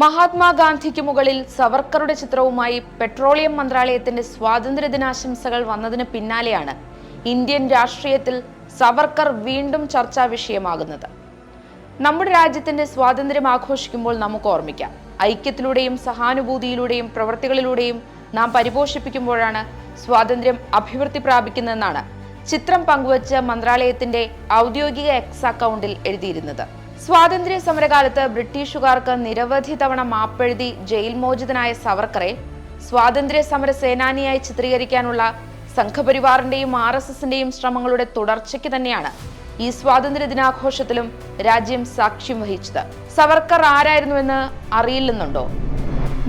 മഹാത്മാഗാന്ധിക്ക് മുകളിൽ സവർക്കറുടെ ചിത്രവുമായി പെട്രോളിയം മന്ത്രാലയത്തിന്റെ സ്വാതന്ത്ര്യദിനാശംസകൾ വന്നതിന് പിന്നാലെയാണ് ഇന്ത്യൻ രാഷ്ട്രീയത്തിൽ സവർക്കർ വീണ്ടും ചർച്ചാ വിഷയമാകുന്നത്. നമ്മുടെ രാജ്യത്തിന്റെ സ്വാതന്ത്ര്യം ആഘോഷിക്കുമ്പോൾ നമുക്ക് ഓർമ്മിക്കാം. ഐക്യത്തിലൂടെയും സഹാനുഭൂതിയിലൂടെയും പ്രവൃത്തികളിലൂടെയും നാം പരിപോഷിപ്പിക്കുമ്പോഴാണ് സ്വാതന്ത്ര്യം അഭിവൃദ്ധി പ്രാപിക്കുന്നതെന്നാണ് ചിത്രം പങ്കുവച്ച മന്ത്രാലയത്തിന്റെ ഔദ്യോഗിക എക്സ് അക്കൗണ്ടിൽ എഴുതിയിരുന്നത്. സ്വാതന്ത്ര്യ സമരകാലത്ത് ബ്രിട്ടീഷുകാർക്ക് നിരവധി തവണ മാപ്പെഴുതി ജയിൽ മോചിതനായ സവർക്കറെ സ്വാതന്ത്ര്യ സമര സേനാനിയായി ചിത്രീകരിക്കാനുള്ള സംഘപരിവാറിന്റെയും ആർ എസ് എസിന്റെയും ശ്രമങ്ങളുടെ തുടർച്ചയ്ക്ക് തന്നെയാണ് ഈ സ്വാതന്ത്ര്യ ദിനാഘോഷത്തിലും രാജ്യം സാക്ഷ്യം വഹിച്ചത്. സവർക്കർ ആരായിരുന്നുവെന്ന് അറിയില്ലെന്നുണ്ടോ?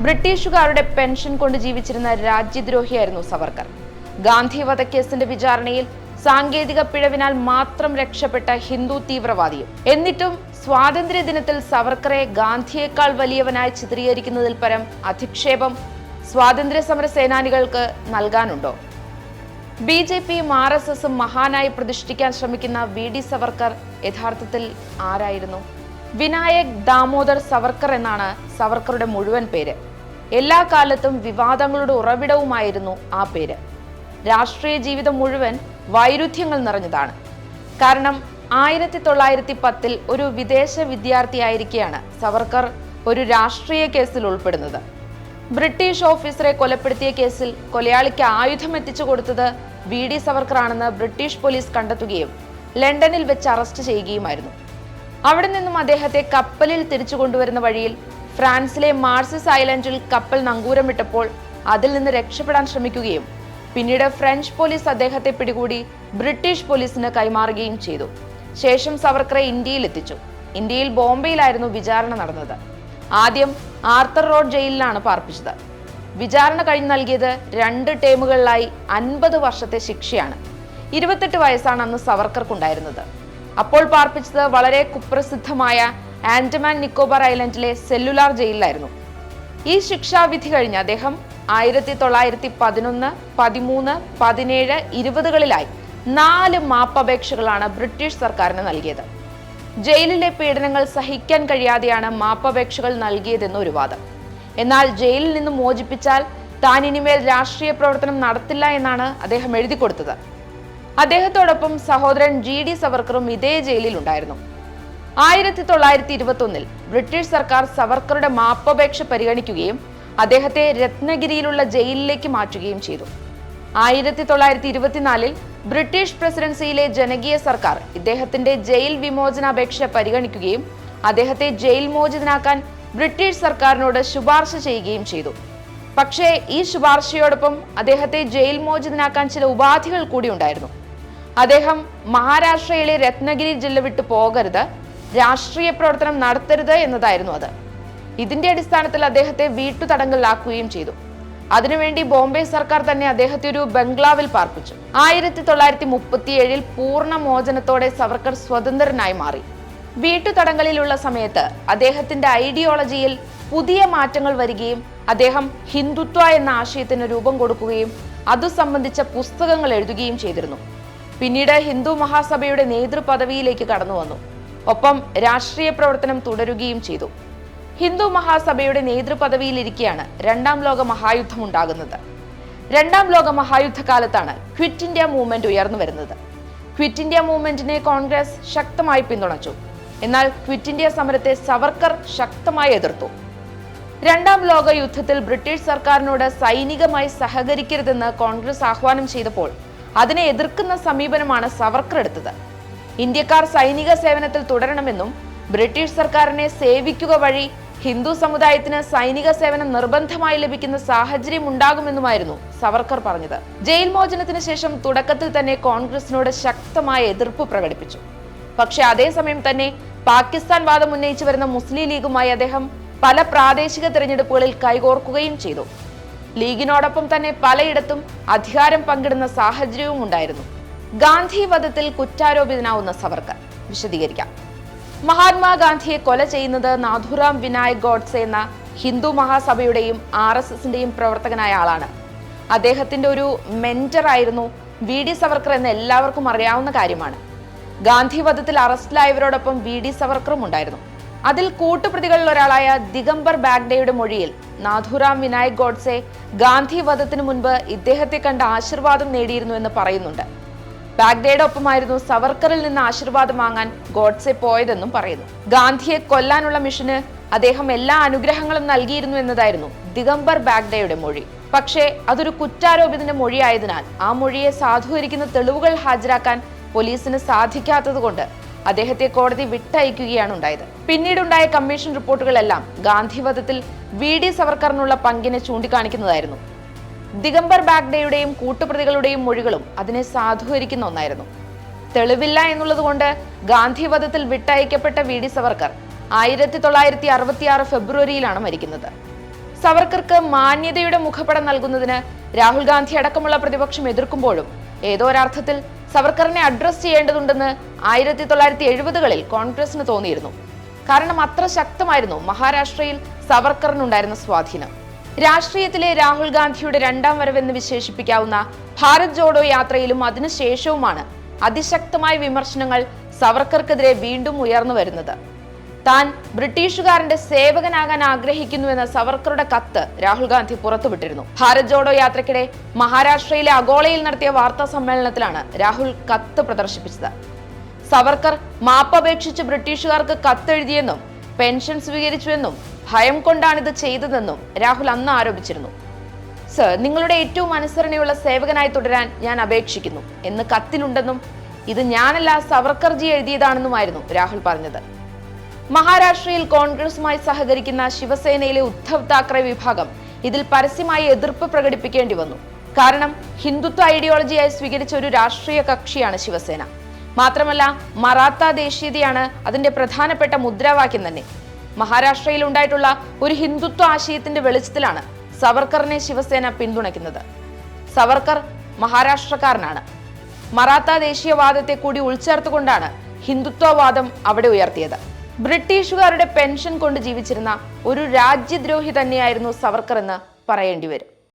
ബ്രിട്ടീഷുകാരുടെ പെൻഷൻ കൊണ്ട് ജീവിച്ചിരുന്ന രാജ്യദ്രോഹിയായിരുന്നു സവർക്കർ. ഗാന്ധി വധക്കേസിന്റെ വിചാരണയിൽ സാങ്കേതിക പിഴവിനാൽ മാത്രം രക്ഷപ്പെട്ട ഹിന്ദു തീവ്രവാദിയും. എന്നിട്ടും സ്വാതന്ത്ര്യ ദിനത്തിൽ സവർക്കറെ ഗാന്ധിയേക്കാൾ വലിയവനായി ചിത്രീകരിക്കുന്നതിൽ പരം അധിക്ഷേപം സ്വാതന്ത്ര്യ സമര സേനാനികൾക്ക് നൽകാനുണ്ടോ? ബി ജെ പിയും ആർ എസ് എസും മഹാനായി പ്രതിഷ്ഠിക്കാൻ ശ്രമിക്കുന്ന വി ഡി സവർക്കർ യഥാർത്ഥത്തിൽ ആരായിരുന്നു? വിനായക് ദാമോദർ സവർക്കർ എന്നാണ് സവർക്കറുടെ മുഴുവൻ പേര്. എല്ലാ കാലത്തും വിവാദങ്ങളുടെ ഉറവിടവുമായിരുന്നു ആ പേര്. രാഷ്ട്രീയ ജീവിതം മുഴുവൻ വൈരുദ്ധ്യങ്ങൾ നിറഞ്ഞതാണ്. കാരണം ആയിരത്തി തൊള്ളായിരത്തി പത്തിൽ ഒരു വിദേശ വിദ്യാർത്ഥിയായിരിക്കെയാണ് സവർക്കർ ഒരു രാഷ്ട്രീയ കേസിൽ ഉൾപ്പെടുന്നത്. ബ്രിട്ടീഷ് ഓഫീസറെ കൊലപ്പെടുത്തിയ കേസിൽ കൊലയാളിക്ക് ആയുധം എത്തിച്ചു കൊടുത്തത് വി ഡി സവർക്കറാണെന്ന് ബ്രിട്ടീഷ് പോലീസ് കണ്ടെത്തുകയും ലണ്ടനിൽ വെച്ച് അറസ്റ്റ് ചെയ്യുകയുമായിരുന്നു. അവിടെ നിന്നും അദ്ദേഹത്തെ കപ്പലിൽ തിരിച്ചു കൊണ്ടുവരുന്ന വഴിയിൽ ഫ്രാൻസിലെ മാർസിസ് ഐലൻഡിൽ കപ്പൽ നങ്കൂരമിട്ടപ്പോൾ അതിൽ നിന്ന് രക്ഷപ്പെടാൻ ശ്രമിക്കുകയും പിന്നീട് ഫ്രഞ്ച് പോലീസ് അദ്ദേഹത്തെ പിടികൂടി ബ്രിട്ടീഷ് പോലീസിന് കൈമാറുകയും ചെയ്തു. ശേഷം സവർക്കറെ ഇന്ത്യയിൽ എത്തിച്ചു ഇന്ത്യയിൽ ബോംബെയിലായിരുന്നു വിചാരണ നടന്നത്. ആദ്യം ആർത്തർ റോഡ് ജയിലിലാണ് പാർപ്പിച്ചത്. വിചാരണ കഴിഞ്ഞ് നൽകിയത് രണ്ട് ടേമുകളിലായി അൻപത് വർഷത്തെ ശിക്ഷയാണ്. ഇരുപത്തെട്ട് വയസ്സാണ് അന്ന് സവർക്കർക്കുണ്ടായിരുന്നത്. അപ്പോൾ പാർപ്പിച്ചത് വളരെ കുപ്രസിദ്ധമായ ആൻഡമാൻ നിക്കോബാർ ഐലൻഡിലെ സെല്ലുലാർ ജയിലിലായിരുന്നു. ഈ ശിക്ഷാവിധി കഴിഞ്ഞ് അദ്ദേഹം ആയിരത്തി തൊള്ളായിരത്തി പതിനൊന്ന് പതിമൂന്ന് പതിനേഴ് ഇരുപതുകളിലായി നാല് മാപ്പപേക്ഷകളാണ് ബ്രിട്ടീഷ് സർക്കാരിന് നൽകിയത്. ജയിലിലെ പീഡനങ്ങൾ സഹിക്കാൻ കഴിയാതെയാണ് മാപ്പപേക്ഷകൾ നൽകിയതെന്ന് ഒരു വാദം. എന്നാൽ ജയിലിൽ നിന്ന് മോചിപ്പിച്ചാൽ താൻ ഇനിമേൽ രാഷ്ട്രീയ പ്രവർത്തനം നടത്തില്ല എന്നാണ് അദ്ദേഹം എഴുതി കൊടുത്തത്. അദ്ദേഹത്തോടൊപ്പം സഹോദരൻ ജി ഡി സവർക്കറും ഇതേ ജയിലിൽ ഉണ്ടായിരുന്നു. ആയിരത്തി തൊള്ളായിരത്തി ഇരുപത്തി ബ്രിട്ടീഷ് സർക്കാർ സവർക്കറുടെ മാപ്പപേക്ഷ പരിഗണിക്കുകയും അദ്ദേഹത്തെ രത്നഗിരിയിലുള്ള ജയിലിലേക്ക് മാറ്റുകയും ചെയ്തു. ആയിരത്തി തൊള്ളായിരത്തി ഇരുപത്തിനാലിൽ ബ്രിട്ടീഷ് പ്രസിഡൻസിയിലെ ജനകീയ സർക്കാർ ഇദ്ദേഹത്തിന്റെ ജയിൽ വിമോചനാപേക്ഷ പരിഗണിക്കുകയും അദ്ദേഹത്തെ ജയിൽ മോചിതനാക്കാൻ ബ്രിട്ടീഷ് സർക്കാരിനോട് ശുപാർശ ചെയ്യുകയും ചെയ്തു. പക്ഷേ ഈ ശുപാർശയോടൊപ്പം അദ്ദേഹത്തെ ജയിൽ മോചിതനാക്കാൻ ചില ഉപാധികൾ കൂടി ഉണ്ടായിരുന്നു. അദ്ദേഹം മഹാരാഷ്ട്രയിലെ രത്നഗിരി ജില്ല വിട്ടു പോകരുത് രാഷ്ട്രീയ പ്രവർത്തനം നടത്തരുത് എന്നതായിരുന്നു അത്. ഇതിന്റെ അടിസ്ഥാനത്തിൽ അദ്ദേഹത്തെ വീട്ടുതടങ്കലിലാക്കുകയും ചെയ്തു. അതിനുവേണ്ടി ബോംബെ സർക്കാർ തന്നെ അദ്ദേഹത്തെ ഒരു ബംഗ്ലാവിൽ പാർപ്പിച്ചു. ആയിരത്തി തൊള്ളായിരത്തി മുപ്പത്തിയേഴിൽ പൂർണ മോചനത്തോടെ സവർക്കർ സ്വതന്ത്രനായി മാറി. വീട്ടുതടങ്കലിലുള്ള സമയത്ത് അദ്ദേഹത്തിന്റെ ഐഡിയോളജിയിൽ പുതിയ മാറ്റങ്ങൾ വരികയും അദ്ദേഹം ഹിന്ദുത്വ എന്ന ആശയത്തിന് രൂപം കൊടുക്കുകയും അതു സംബന്ധിച്ച പുസ്തകങ്ങൾ എഴുതുകയും ചെയ്തിരുന്നു. പിന്നീട് ഹിന്ദു മഹാസഭയുടെ നേതൃപദവിയിലേക്ക് കടന്നു വന്നു ഒപ്പം രാഷ്ട്രീയ പ്രവർത്തനം തുടരുകയും ചെയ്തു. ഹിന്ദു മഹാസഭയുടെ നേതൃപദവിയിലിരിക്കെയാണ് രണ്ടാം ലോക മഹായുദ്ധം ഉണ്ടാകുന്നത്. രണ്ടാം ലോക മഹായുദ്ധകാലത്താണ് ക്വിറ്റ് ഇന്ത്യ മൂവ്മെന്റ് ഉയർന്നു വരുന്നത്. ക്വിറ്റ് ഇന്ത്യ മൂവ്മെന്റിനെ കോൺഗ്രസ് ശക്തമായി പിന്തുണച്ചു. എന്നാൽ ക്വിറ്റ് ഇന്ത്യ സമരത്തെ സവർക്കർ ശക്തമായി എതിർത്തു. രണ്ടാം ലോക യുദ്ധത്തിൽ ബ്രിട്ടീഷ് സർക്കാരിനോട് സൈനികമായി സഹകരിക്കരുതെന്ന് കോൺഗ്രസ് ആഹ്വാനം ചെയ്തപ്പോൾ അതിനെ എതിർക്കുന്ന സമീപനമാണ് സവർക്കർ എടുത്തത്. ഇന്ത്യക്കാർ സൈനിക സേവനത്തിൽ തുടരണമെന്നും ബ്രിട്ടീഷ് സർക്കാരിനെ സേവിക്കുക വഴി ഹിന്ദു സമുദായത്തിന് സൈനിക സേവനം നിർബന്ധമായി ലഭിക്കുന്ന സാഹചര്യം ഉണ്ടാകുമെന്നുമായിരുന്നു സവർക്കർ പറഞ്ഞത്. ജയിൽ മോചനത്തിന് ശേഷം തുടക്കത്തിൽ തന്നെ കോൺഗ്രസിനോട് ശക്തമായ എതിർപ്പ് പ്രകടിപ്പിച്ചു. പക്ഷേ അതേസമയം തന്നെ പാകിസ്ഥാൻ വാദം ഉന്നയിച്ചു വരുന്ന മുസ്ലിം ലീഗുമായി അദ്ദേഹം പല പ്രാദേശിക തിരഞ്ഞെടുപ്പുകളിൽ കൈകോർക്കുകയും ചെയ്തു. ലീഗിനോടൊപ്പം തന്നെ പലയിടത്തും അധികാരം പങ്കിടുന്ന സാഹചര്യവും ഉണ്ടായിരുന്നു ഗാന്ധി വധത്തിൽ കുറ്റാരോപിതനാവുന്ന സവർക്കർ. വിശദീകരിക്കാം. മഹാത്മാഗാന്ധിയെ കൊല ചെയ്യുന്നത് നാഥുറാം വിനായക് ഗോഡ്സെ എന്ന ഹിന്ദു മഹാസഭയുടെയും ആർ എസ് എസിന്റെയും പ്രവർത്തകനായ ആളാണ്. അദ്ദേഹത്തിന്റെ ഒരു മെന്റർ ആയിരുന്നു വി ഡി സവർക്കർ എന്ന് എല്ലാവർക്കും അറിയാവുന്ന കാര്യമാണ്. ഗാന്ധി വധത്തിൽ അറസ്റ്റിലായവരോടൊപ്പം വി ഡി സവർക്കറും ഉണ്ടായിരുന്നു. അതിൽ കൂട്ടുപ്രതികളിൽ ഒരാളായ ദിഗംബർ ബാഗ്ഡയുടെ മൊഴിയിൽ നാഥുറാം വിനായക് ഗോഡ്സെ ഗാന്ധി വധത്തിനു മുൻപ് ഇദ്ദേഹത്തെ കണ്ട ആശീർവാദം നേടിയിരുന്നു എന്ന് പറയുന്നുണ്ട്. ബാഗ്ഡയുടെ ഒപ്പമായിരുന്നു സവർക്കറിൽ നിന്ന് ആശീർവാദം വാങ്ങാൻ ഗോഡ്സെ പോയതെന്നും പറയുന്നു. ഗാന്ധിയെ കൊല്ലാനുള്ള മിഷന് അദ്ദേഹം എല്ലാ അനുഗ്രഹങ്ങളും നൽകിയിരുന്നു എന്നതായിരുന്നു ദിഗംബർ ബാഗ്ഡേയുടെ മൊഴി. പക്ഷേ അതൊരു കുറ്റാരോപിതന്റെ മൊഴിയായതിനാൽ ആ മൊഴിയെ സാധൂകരിക്കുന്ന തെളിവുകൾ ഹാജരാക്കാൻ പോലീസിന് സാധിക്കാത്തതുകൊണ്ട് അദ്ദേഹത്തെ കോടതി വിട്ടയക്കുകയാണ് ഉണ്ടായത്. പിന്നീടുണ്ടായ കമ്മീഷൻ റിപ്പോർട്ടുകളെല്ലാം ഗാന്ധിവധത്തിൽ വി ഡി സവർക്കറിനുള്ള പങ്കിനെ ചൂണ്ടിക്കാണിക്കുന്നതായിരുന്നു. ദിഗംബർ ബാഗ്ഡയുടെയും കൂട്ടുപ്രതികളുടെയും മൊഴികളും അതിനെ സാധൂകരിക്കുന്ന ഒന്നായിരുന്നു. തെളിവില്ല എന്നുള്ളതുകൊണ്ട് ഗാന്ധിവധത്തിൽ വിട്ടയക്കപ്പെട്ട വി ഡി സവർക്കർ ആയിരത്തി തൊള്ളായിരത്തി അറുപത്തിയാറ് ഫെബ്രുവരിയിലാണ് മരിക്കുന്നത്. സവർക്കർക്ക് മാന്യതയുടെ മുഖപടം നൽകുന്നതിന് രാഹുൽ ഗാന്ധി അടക്കമുള്ള പ്രതിപക്ഷം എതിർക്കുമ്പോഴും ഏതോ ഒരർത്ഥത്തിൽ സവർക്കറിനെ അഡ്രസ് ചെയ്യേണ്ടതുണ്ടെന്ന് ആയിരത്തി തൊള്ളായിരത്തി എഴുപതുകളിൽ കോൺഗ്രസിന് തോന്നിയിരുന്നു. കാരണം അത്ര ശക്തമായിരുന്നു മഹാരാഷ്ട്രയിൽ സവർക്കറിനുണ്ടായിരുന്ന സ്വാധീനം. രാഷ്ട്രീയത്തിലെ രാഹുൽ ഗാന്ധിയുടെ രണ്ടാം വരവെന്ന് വിശേഷിപ്പിക്കാവുന്ന ഭാരത് ജോഡോ യാത്രയിലും അതിനുശേഷവുമാണ് അതിശക്തമായ വിമർശനങ്ങൾ സവർക്കർക്കെതിരെ വീണ്ടും ഉയർന്നു വരുന്നത്. താൻ ബ്രിട്ടീഷുകാരന്റെ സേവകനാകാൻ ആഗ്രഹിക്കുന്നുവെന്ന സവർക്കറുടെ കത്ത് രാഹുൽ ഗാന്ധി പുറത്തുവിട്ടിരുന്നു. ഭാരത് ജോഡോ യാത്രക്കിടെ മഹാരാഷ്ട്രയിലെ അഗോളയിൽ നടത്തിയ വാർത്താ സമ്മേളനത്തിലാണ് രാഹുൽ കത്ത് പ്രദർശിപ്പിച്ചത്. സവർക്കർ മാപ്പപേക്ഷിച്ച് ബ്രിട്ടീഷുകാർക്ക് കത്തെഴുതിയെന്നും പെൻഷൻ സ്വീകരിച്ചുവെന്നും ഭയം കൊണ്ടാണിത് ചെയ്തതെന്നും രാഹുൽ അന്ന് ആരോപിച്ചിരുന്നു. സർ നിങ്ങളുടെ ഏറ്റവും അനുസരണയുള്ള സേവകനായി തുടരാൻ ഞാൻ അപേക്ഷിക്കുന്നു. എന്ന് കത്തിലുണ്ടെന്നും ഇത് ഞാനല്ല സവർക്കർജി എഴുതിയതാണെന്നുമായിരുന്നു രാഹുൽ പറഞ്ഞത്. മഹാരാഷ്ട്രയിൽ കോൺഗ്രസുമായി സഹകരിക്കുന്ന ശിവസേനയിലെ ഉദ്ധവ് താക്കറെ വിഭാഗം ഇതിൽ പരസ്യമായി എതിർപ്പ് പ്രകടിപ്പിക്കേണ്ടി വന്നു. കാരണം ഹിന്ദുത്വ ഐഡിയോളജിയായി സ്വീകരിച്ച ഒരു രാഷ്ട്രീയ കക്ഷിയാണ് ശിവസേന. മാത്രമല്ല മറാത്ത ദേശീയതയാണ് അതിന്റെ പ്രധാനപ്പെട്ട മുദ്രാവാക്യം തന്നെ. മഹാരാഷ്ട്രയിൽ ഉണ്ടായിട്ടുള്ള ഒരു ഹിന്ദുത്വ ആശയത്തിന്റെ വെളിച്ചത്തിലാണ് സവർക്കറിനെ ശിവസേന പിന്തുണയ്ക്കുന്നത്. സവർക്കർ മഹാരാഷ്ട്രക്കാരനാണ്. മറാത്ത ദേശീയവാദത്തെ കൂടി ഉൾച്ചേർത്തുകൊണ്ടാണ് ഹിന്ദുത്വവാദം അവിടെ ഉയർത്തിയത്. ബ്രിട്ടീഷുകാരുടെ പെൻഷൻ കൊണ്ട് ജീവിച്ചിരുന്ന ഒരു രാജ്യദ്രോഹി തന്നെയായിരുന്നു സവർക്കർ എന്ന് പറയേണ്ടി വരും.